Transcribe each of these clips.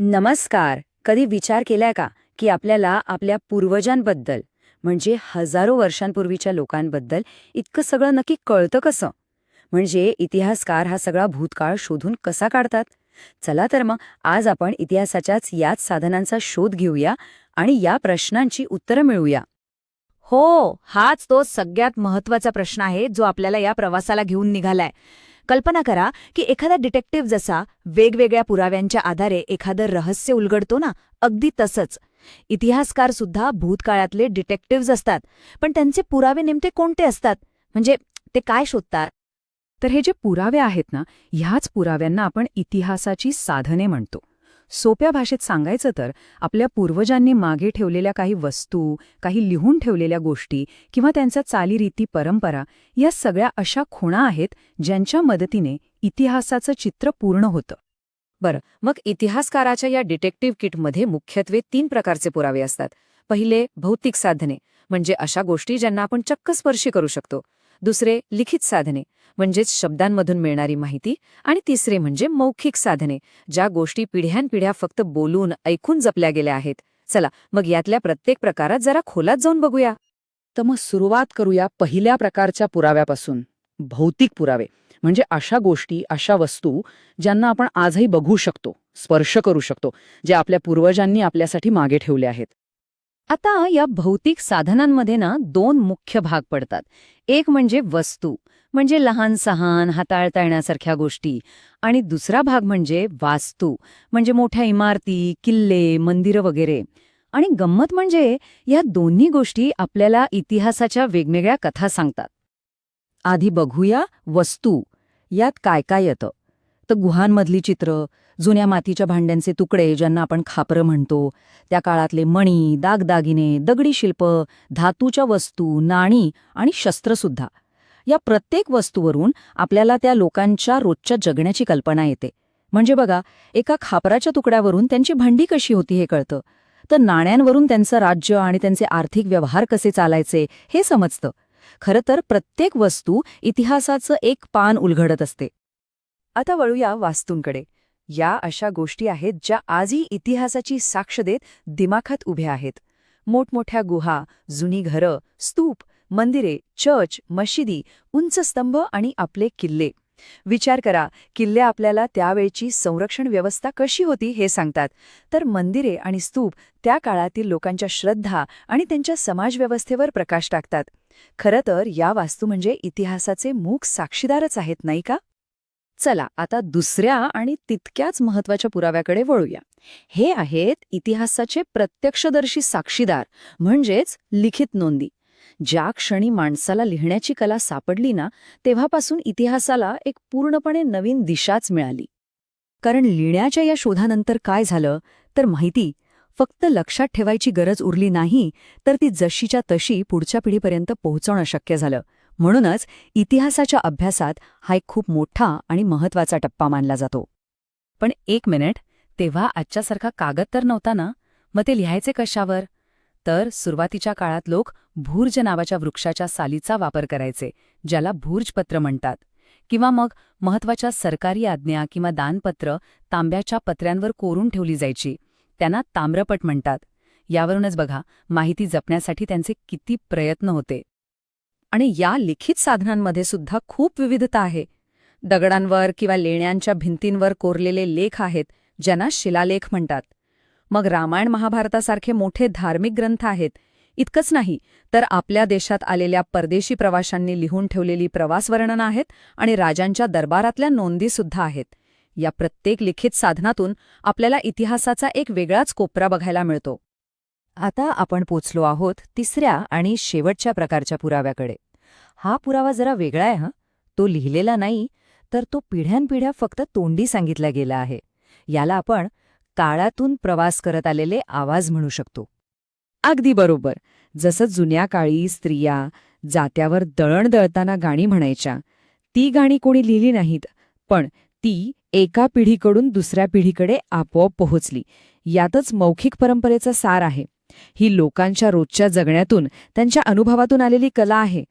नमस्कार. कधी विचार केलाय का की आपल्याला आपल्या पूर्वजांबद्दल म्हणजे हजारो वर्षांपूर्वीच्या लोकांबद्दल इतकं सगळं नक्की कळतं कसं? म्हणजे इतिहासकार हा सगळा भूतकाळ शोधून कसा काढतात? चला तर मग आज आपण इतिहासाच्याच याच साधनांचा शोध घेऊया आणि या प्रश्नांची उत्तरं मिळूया हो हाच तो सगळ्यात महत्त्वाचा प्रश्न आहे जो आपल्याला या प्रवासाला घेऊन निघालाय. कल्पना करा की एखादा डिटेक्टिव्ह जसा वेगवेगळ्या पुराव्यांच्या आधारे एखादं रहस्य उलगडतो ना अगदी तसंच. इतिहासकार सुद्धा भूतकाळातले डिटेक्टिव्ह असतात पण त्यांचे पुरावे नेमके कोणते असतात? म्हणजे ते काय शोधतात? तर हे जे पुरावे आहेत ना ह्याच पुराव्यांना आपण इतिहासाची साधने म्हणतो. सोप्या भाषेत सांगायचं तर आपल्या पूर्वजांनी मागे ठेवलेल्या काही वस्तू काही लिहून ठेवलेल्या गोष्टी किंवा त्यांच्या चालीरीती परंपरा या सगळ्या अशा खुणा आहेत ज्यांच्या मदतीने इतिहासाचं चित्र पूर्ण होतं. बरं मग इतिहासकाराच्या या डिटेक्टिव्ह किटमध्ये मुख्यत्वे तीन प्रकारचे पुरावे असतात. पहिले भौतिक साधने म्हणजे अशा गोष्टी ज्यांना आपण चक्क स्पर्शी करू शकतो. दुसरे लिखित साधने म्हणजेच शब्दांमधून मिळणारी माहिती आणि तिसरे म्हणजे मौखिक साधने ज्या गोष्टी पिढ्यानपिढ्या फक्त बोलून ऐकून जपल्या गेल्या आहेत. चला मग यातल्या प्रत्येक प्रकारात जरा खोलात जाऊन बघूया. तर मग सुरुवात करूया पहिल्या प्रकारच्या पुराव्यापासून. भौतिक पुरावे म्हणजे अशा गोष्टी अशा वस्तू ज्यांना आपण आजही बघू शकतो स्पर्श करू शकतो जे आपल्या पूर्वजांनी आपल्यासाठी मागे ठेवले आहेत. आता या भौतिक साधनांमध्ये ना दोन मुख्य भाग पडतात. एक म्हणजे वस्तू म्हणजे लहान सहान हाताळता येण्यासारख्या गोष्टी. आणि दुसरा भाग म्हणजे वास्तू म्हणजे मोठ्या इमारती किल्ले मंदिरं वगैरे. आणि गंमत म्हणजे या दोन्ही गोष्टी आपल्याला इतिहासाच्या वेगवेगळ्या कथा सांगतात. आधी बघूया वस्तू यात काय काय येतं. तर गुहांमधली चित्र जुन्या मातीच्या भांड्यांचे तुकडे ज्यांना आपण खापरं म्हणतो त्या काळातले मणी दागदागिने दगडी शिल्प धातूच्या वस्तू नाणी आणि शस्त्रसुद्धा. या प्रत्येक वस्तूवरून आपल्याला त्या लोकांच्या रोजच्या जगण्याची कल्पना येते. म्हणजे बघा एका खापराच्या तुकड्यावरून त्यांची भांडी कशी होती हे कळतं. तर नाण्यांवरून त्यांचं राज्य आणि त्यांचे आर्थिक व्यवहार कसे चालायचे हे समजतं. खरं तर प्रत्येक वस्तू इतिहासाचं एक पान उलगडत असते. आता वळूया वास्तूंकडे. या अशा गोष्टी आहेत ज्या आजही इतिहासाची साक्ष देत दिमाखात उभ्या आहेत. मोठमोठ्या गुहा जुनी घरं स्तूप मंदिरे चर्च मशिदी उंच स्तंभ आणि आपले किल्ले. विचार करा किल्ले आपल्याला त्यावेळची संरक्षण व्यवस्था कशी होती हे सांगतात. तर मंदिरे आणि स्तूप त्या काळातील लोकांच्या श्रद्धा आणि त्यांच्या समाजव्यवस्थेवर प्रकाश टाकतात. खरं तर या वास्तू म्हणजे इतिहासाचे मूक साक्षीदारच आहेत नाही का? चला आता दुसऱ्या आणि तितक्याच महत्त्वाच्या पुराव्याकडे वळूया. हे आहेत इतिहासाचे प्रत्यक्षदर्शी साक्षीदार म्हणजेच लिखित नोंदी. ज्या क्षणी माणसाला लिहिण्याची कला सापडली ना तेव्हापासून इतिहासाला एक पूर्णपणे नवीन दिशाच मिळाली. कारण लिहिण्याच्या या शोधानंतर काय झालं? तर माहिती फक्त लक्षात ठेवायची गरज उरली नाही तर ती जशीच्या तशी पुढच्या पिढीपर्यंत पोहोचवणं शक्य झालं. म्हणूनच इतिहासाच्या अभ्यासात हा एक खूप मोठा आणि महत्त्वाचा टप्पा मानला जातो. पण एक मिनिट तेव्हा आजच्यासारखा कागद तर नव्हता ना? मग ते लिहायचे कशावर? तर सुरुवातीच्या काळात लोक भूर्ज नावाच्या वृक्षाच्या सालीचा वापर करायचे ज्याला भूर्जपत्र म्हणतात. किंवा मग महत्त्वाच्या सरकारी आज्ञा किंवा दानपत्र तांब्याच्या पत्र्यांवर कोरून ठेवली जायची. त्यांना ताम्रपट म्हणतात. यावरूनच बघा माहिती जपण्यासाठी त्यांचे किती प्रयत्न होते. आणि या लिखित साधनांमध्ये सुद्धा खूप विविधता आहे. दगडांवर किंवा लेण्यांच्या भिंतींवर कोरलेले लेख आहेत ज्यांना शिलालेख म्हणतात. मग रामायण महाभारतासारखे मोठे धार्मिक ग्रंथ आहेत. इतकंच नाही तर आपल्या देशात आलेल्या परदेशी प्रवाशांनी लिहून ठेवलेली प्रवासवर्णनं आहेत आणि राजांच्या दरबारातल्या नोंदीसुद्धा आहेत. या प्रत्येक लिखित साधनातून आपल्याला इतिहासाचा एक वेगळाच कोपरा बघायला मिळतो. आता आपण पोचलो आहोत तिसऱ्या आणि शेवटच्या प्रकारच्या पुराव्याकडे. हा पुरावा जरा वेगळा आहे हं. तो लिहिलेला नाही तर तो पिढ्यानपिढ्या फक्त तोंडी सांगितला गेला आहे. याला आपण काळातून प्रवास करत आलेले आवाज म्हणू शकतो. अगदी बरोबर. जसं जुन्या काळी स्त्रिया जात्यावर दळण दळताना गाणी म्हणायच्या. ती गाणी कोणी लिहिली नाहीत पण ती एका पिढीकडून दुसऱ्या पिढीकडे आपोआप पोहोचली. यातच मौखिक परंपरेचा सार आहे. ही लोकांच्या रोजच्या जगण्यातून त्यांच्या अनुभवातून आलेली कला आहे.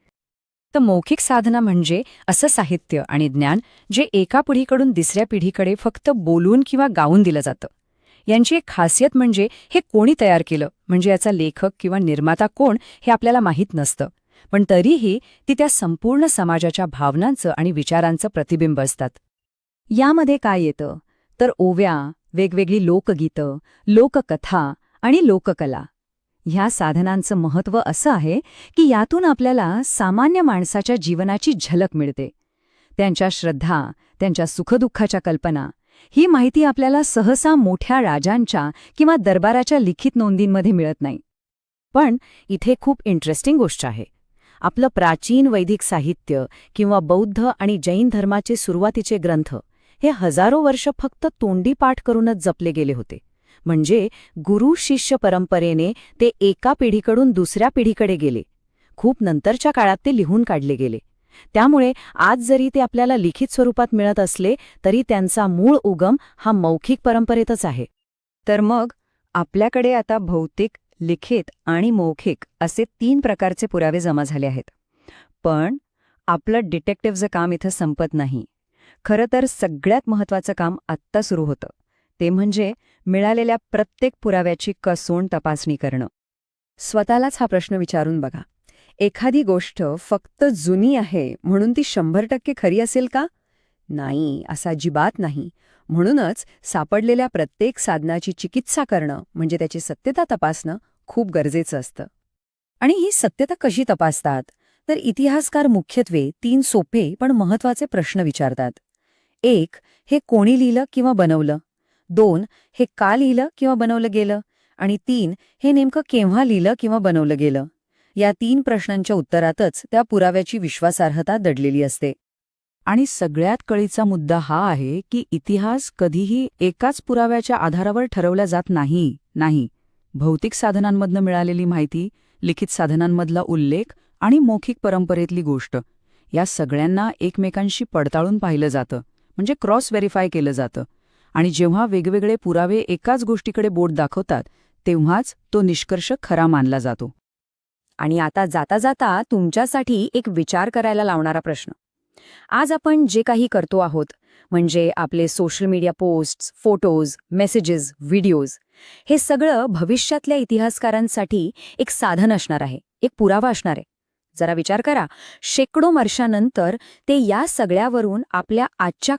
तर मौखिक साधना म्हणजे असं साहित्य आणि ज्ञान जे एका पिढीकडून दुसऱ्या पिढीकडे फक्त बोलून किंवा गाऊन दिलं जातं. यांची एक खासियत म्हणजे हे कोणी तयार केलं म्हणजे याचा लेखक किंवा निर्माता कोण हे आपल्याला माहीत नसतं. पण तरीही ती त्या संपूर्ण समाजाच्या भावनांचं आणि विचारांचं प्रतिबिंब असतात. यामध्ये काय येतं? तर ओव्या वेगवेगळी लोकगीतं लोककथा आणि लोककला. ह्या साधनांचं महत्त्व असं आहे की यातून आपल्याला सामान्य माणसाच्या जीवनाची झलक मिळते. त्यांच्या श्रद्धा त्यांच्या सुखदुःखाच्या कल्पना ही माहिती आपल्याला सहसा मोठ्या राजांच्या किंवा दरबाराच्या लिखित नोंदींमध्ये मिळत नाही. पण इथे खूप इंटरेस्टिंग गोष्ट आहे. आपलं प्राचीन वैदिक साहित्य किंवा बौद्ध आणि जैन धर्माचे सुरुवातीचे ग्रंथ हे हजारो वर्ष फक्त तोंडी पाठ करूनच जपले गेले होते. म्हणजे गुरु शिष्य परंपरेने ते एका पिढीकडून दुसऱ्या पिढीकडे गेले. खूप नंतरच्या काळात ते लिहून काढले गेले. त्यामुळे आज जरी ते आपल्याला लिखित स्वरूपात मिळत असले तरी त्यांचा मूळ उगम हा मौखिक परंपरेतच आहे. तर मग आपल्याकडे आता भौतिक लिखित आणि मौखिक असे तीन प्रकारचे पुरावे जमा झाले आहेत. पण आपलं डिटेक्टिव्हचं काम इथं संपत नाही. खरं तर सगळ्यात महत्त्वाचं काम आत्ता सुरू होतं. ते म्हणजे मिळालेल्या प्रत्येक पुराव्याची कसून तपासणी करणं. स्वतःलाच हा प्रश्न विचारून बघा. एखादी गोष्ट फक्त जुनी आहे म्हणून ती शंभर टक्के खरी असेल का? नाही असा अजिबात नाही. म्हणूनच सापडलेल्या प्रत्येक साधनाची चिकित्सा करणं म्हणजे त्याची सत्यता तपासणं खूप गरजेचं असतं. आणि ही सत्यता कशी तपासतात? तर इतिहासकार मुख्यत्वे तीन सोपे पण महत्त्वाचे प्रश्न विचारतात. एक हे कोणी लिहिलं किंवा बनवलं? दोन हे का लिहिलं किंवा बनवलं गेलं? आणि तीन हे नेमकं केव्हा लिहिलं किंवा बनवलं गेलं? या तीन प्रश्नांच्या उत्तरातच त्या पुराव्याची विश्वासार्हता दडलेली असते. आणि सगळ्यात कळीचा मुद्दा हा आहे की इतिहास कधीही एकाच पुराव्याच्या आधारावर ठरवला जात नाही नाही. भौतिक साधनांमधनं मिळालेली माहिती लिखित साधनांमधला उल्लेख आणि मौखिक परंपरेतली गोष्ट या सगळ्यांना एकमेकांशी पडताळून पाहिलं जातं म्हणजे क्रॉस व्हेरीफाय केलं जातं. आणि जेव्हा वेगवेगळे पुरावे एकाच गोष्टीकडे बोट दाखवतात तेव्हाच तो निष्कर्ष खरा मानला जातो. आणि आता जाता जाता तुमच्यासाठी एक विचार करायला लावणारा प्रश्न. आज आपण जे काही करतो आहोत म्हणजे आपले social media posts photos messages videos हे सगळं भविष्यातल्या इतिहासकारांसाठी एक साधन असणार आहे एक पुरावा असणार आहे. जरा विचार करा शेकडो वर्षानंतर ते या सगळ्यावरून आपल्या आजच्या